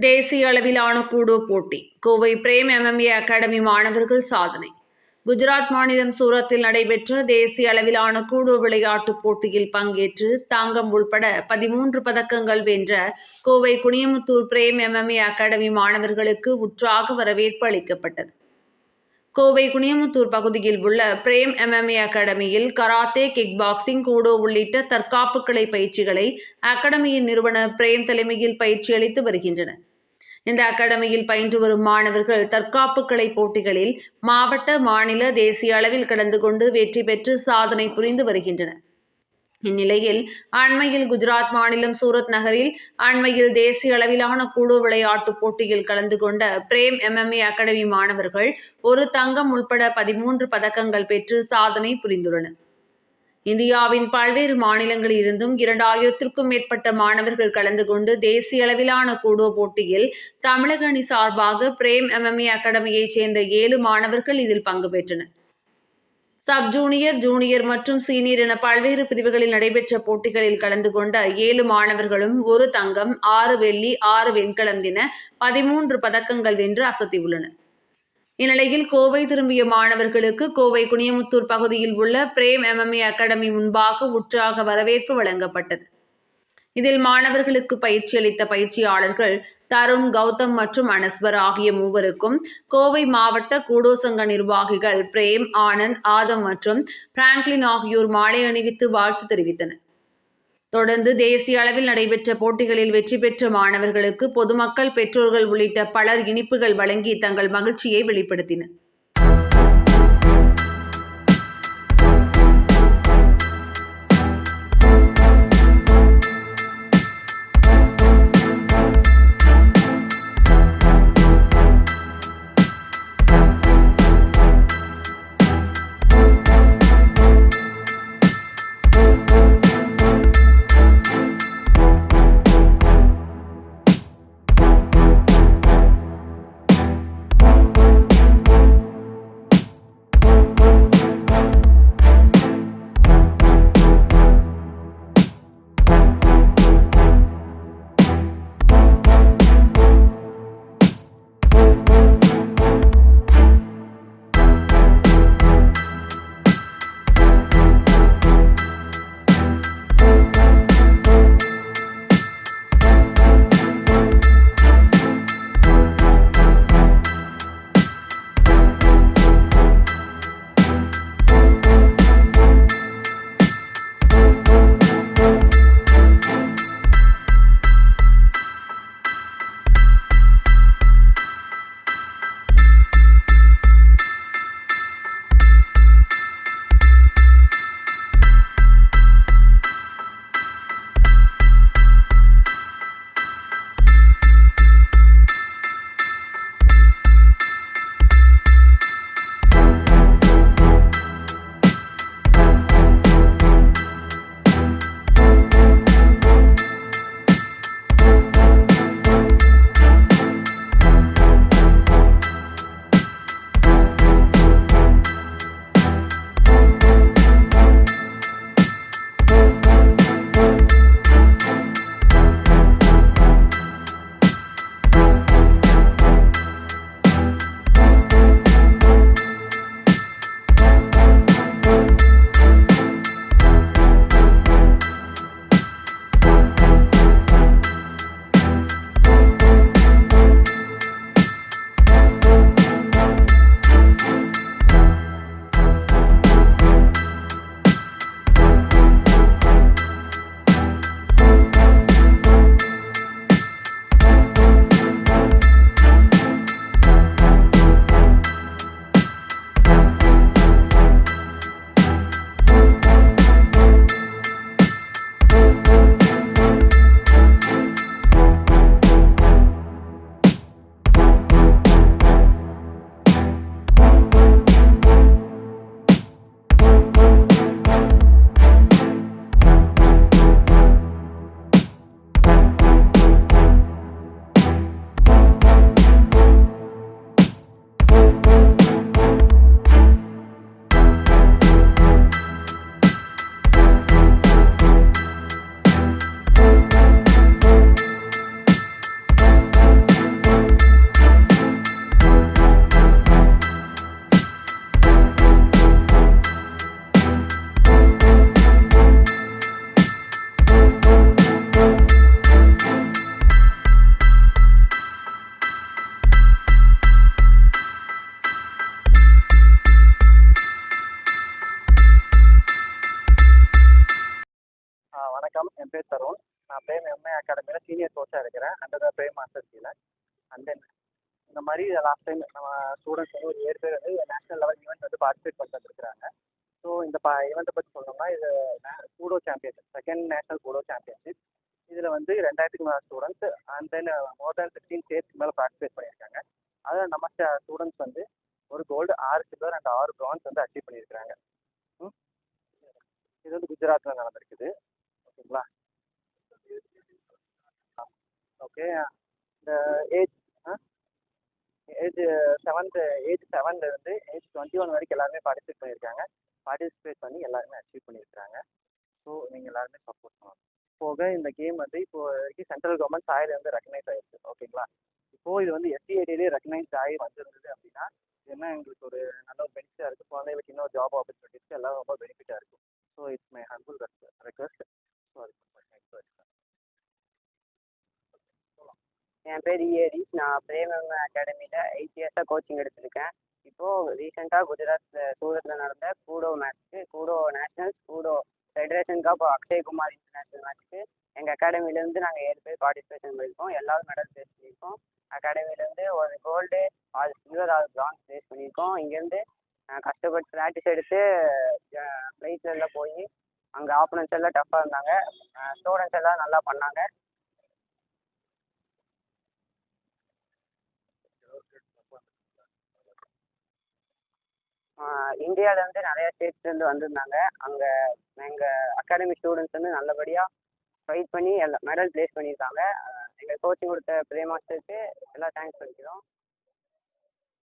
தேசிய அளவிலான கூடோ போட்டி கோவை பிரேம் எம்எம்ஏ அகாடமி மாணவர்கள் சாதனை. குஜராத் மாநிலம் சூரத்தில் நடைபெற்ற தேசிய அளவிலான கூடோ விளையாட்டுப் போட்டியில் பங்கேற்று தங்கம் உள்பட பதிமூன்று பதக்கங்கள் வென்ற கோவை குனியமுத்தூர் பிரேம் எம்எம்ஏ அகாடமி மாணவர்களுக்கு உற்றாக வரவேற்பு அளிக்கப்பட்டது. கோவை குனியமுத்தூர் பகுதியில் உள்ள பிரேம் எம்எம்ஏ அகாடமியில் கராத்தே கிக் பாக்ஸிங் கூடோ உள்ளிட்ட தற்காப்பு கலை பயிற்சிகளை அகாடமியின் நிறுவனர் பிரேம் தலைமையில் பயிற்சி அளித்து வருகின்றனர். இந்த அகாடமியில் பயின்று வரும் மாணவர்கள் தற்காப்பு கலை போட்டிகளில் மாவட்ட மாநில தேசிய அளவில் கலந்து கொண்டு வெற்றி பெற்று சாதனை புரிந்து வருகின்றனர். இந்நிலையில் அண்மையில் குஜராத் மாநிலம் சூரத் நகரில் அண்மையில் தேசிய அளவிலான குழு விளையாட்டுப் போட்டியில் கலந்து கொண்ட பிரேம் எம்எம்ஏ அகாடமி மாணவர்கள் ஒரு தங்கம் உள்பட பதிமூன்று பதக்கங்கள் பெற்று சாதனை புரிந்துள்ளனர். இந்தியாவின் பல்வேறு மாநிலங்களில் இருந்தும் இரண்டாயிரத்திற்கும் மேற்பட்ட மாணவர்கள் கலந்து கொண்டு தேசிய அளவிலான கூடோ போட்டியில் தமிழக அணி சார்பாக பிரேம் எம்எம்ஏ அகாடமியைச் சேர்ந்த ஏழு மாணவர்கள் இதில் பங்கு பெற்றனர். சப் ஜூனியர் ஜூனியர் மற்றும் சீனியர் என பல்வேறு பிரிவுகளில் நடைபெற்ற போட்டிகளில் கலந்து கொண்ட ஏழு மாணவர்களும் ஒரு தங்கம் ஆறு வெள்ளி ஆறு வெண்கலம் என பதிமூன்று பதக்கங்கள் வென்று அசத்தியுள்ளனர். இந்நிலையில் கோவை திரும்பிய மாணவர்களுக்கு கோவை குனியமுத்தூர் பகுதியில் உள்ள பிரேம் எம்எம்ஏ அகாடமி முன்பாக உற்சாக வரவேற்பு வழங்கப்பட்டது. இதில் மாணவர்களுக்கு பயிற்சி அளித்த பயிற்சியாளர்கள் தருண் கௌதம் மற்றும் அனஸ்வர் ஆகிய மூவருக்கும் கோவை மாவட்ட கூடோசங்க நிர்வாகிகள் பிரேம் ஆனந்த் ஆதம் மற்றும் பிராங்க்லின் ஆகியோர் மாலை அணிவித்து வாழ்த்து தெரிவித்தனர். தொடர்ந்து தேசிய அளவில் நடைபெற்ற போட்டிகளில் வெற்றி பெற்ற மாணவர்களுக்கு பொதுமக்கள் பெற்றோர்கள் உள்ளிட்ட பலர் இனிப்புகள் வழங்கி தங்கள் மகிழ்ச்சியை வெளிப்படுத்தினர். எம்ஏ அகாடமியில் சீனியர் கோச்சாக இருக்கிறேன். அண்டர் த பிளே மாஸ்டர் கீழே. அண்ட் தென் இந்த மாதிரி லாஸ்ட் டைம் நம்ம ஸ்டூடெண்ட்ஸ் வந்து ஒரு ஏழு பேர் வந்து நேஷனல் லெவல் ஈவெண்ட் வந்து பார்ட்டிசிபேட் பண்ணிட்டு இருக்கிறாங்க ஸோ இந்த பா ஈவெண்ட்டை பற்றி சொல்லணும்னா இது kudo championship second national kudo championship இதில் வந்து ரெண்டாயிரத்துக்கு மேலே students and then more than fifteen ஸ்டேட்ஸ்க்கு மேலே பார்ட்டிசிபேட் பண்ணியிருக்காங்க. அதில் நம்ம ஸ்டூடெண்ட்ஸ் வந்து ஒரு கோல்டு ஆறு சில்வர் அண்ட் ஆறு ப்ரான்ஸ் வந்து அச்சீவ் பண்ணியிருக்கிறாங்க. ம். இது வந்து குஜராத்தில் நடந்திருக்குது ஓகேங்களா ஓகே இந்த ஏஜ் ஏஜ் செவன்த்து ஏஜ் செவன்ல இருந்து ஏஜ் டுவெண்ட்டி ஒன் வரைக்கும் எல்லாருமே பார்ட்டிசிபேட் பண்ணியிருக்காங்க. பார்ட்டிசிபேட் பண்ணி எல்லாருமே அச்சீவ் பண்ணியிருக்காங்க ஸோ நீங்கள் எல்லாருமே சப்போர்ட் பண்ணணும். போக இந்த கேம் வந்து இப்போ வரைக்கும் சென்ட்ரல் கவர்மெண்ட் சாயில் வந்து ரெக்கனைஸ் ஆயிருக்கு ஓகேங்களா? இப்போது இது வந்து எஸ்டிஐடியிலே ரெக்கனைஸ் ஆகி வந்திருந்தது அப்படின்னா இது என்ன எங்களுக்கு ஒரு நல்ல ஒரு பெனிஃபிட்டாக இருக்குது குழந்தைகளுக்கு இன்னொரு ஜாப் ஆப்பர்ச்சுனிட்டிஸ் எல்லாம் ரொம்ப பெனிஃபிட்டாக இருக்கும். So it's my humble request so அதுக்கு என் பேர் இஏரிஸ் நான் பிரேமம் அகாடமியில் எயிட் இயர்ஸாக கோச்சிங் எடுத்திருக்கேன். இப்போது ரீசெண்டாக குஜராத்தில் சூரத்தில் நடந்த கூடோ மேட்ச்க்கு Kudo nationals Kudo federation cup Akshay Kumar international மேட்ச்க்கு எங்கள் அகாடமிலேருந்து நாங்கள் ஏழு பேர் பார்ட்டிசிபேஷன் பண்ணியிருக்கோம். எல்லாரும் மெடல் பேஸ் பண்ணியிருக்கோம். அகாடமிலேருந்து ஒரு கோல்டு ஆறு சில்வர் ஆறு பிரான்ஸ் பேஸ் பண்ணியிருக்கோம். இங்கேருந்து கஷ்டப்பட்டு ப்ராக்டிஸ் எடுத்து ஃப்ளைட்டில் எல்லாம் போய் அங்கே ஆப்பனன்ஸ் எல்லாம் டஃப்பாக இருந்தாங்க. ஸ்டூடெண்ட்ஸ் எல்லாம் நல்லா பண்ணாங்க. இந்தியாவிலேருந்து நிறைய ஸ்டேட்ஸ்லேருந்து வந்திருந்தாங்க. அங்கே எங்கள் அகாடமி ஸ்டூடெண்ட்ஸ் வந்து நல்லபடியாக ஃபைட் பண்ணி எல்லா மெடல் ப்ளேஸ் பண்ணியிருக்காங்க. எங்கள் கோச்சிங் கொடுத்த பிரே மாஸ்டருக்கு எல்லாம் தேங்க்ஸ் பண்ணிக்கிறோம்.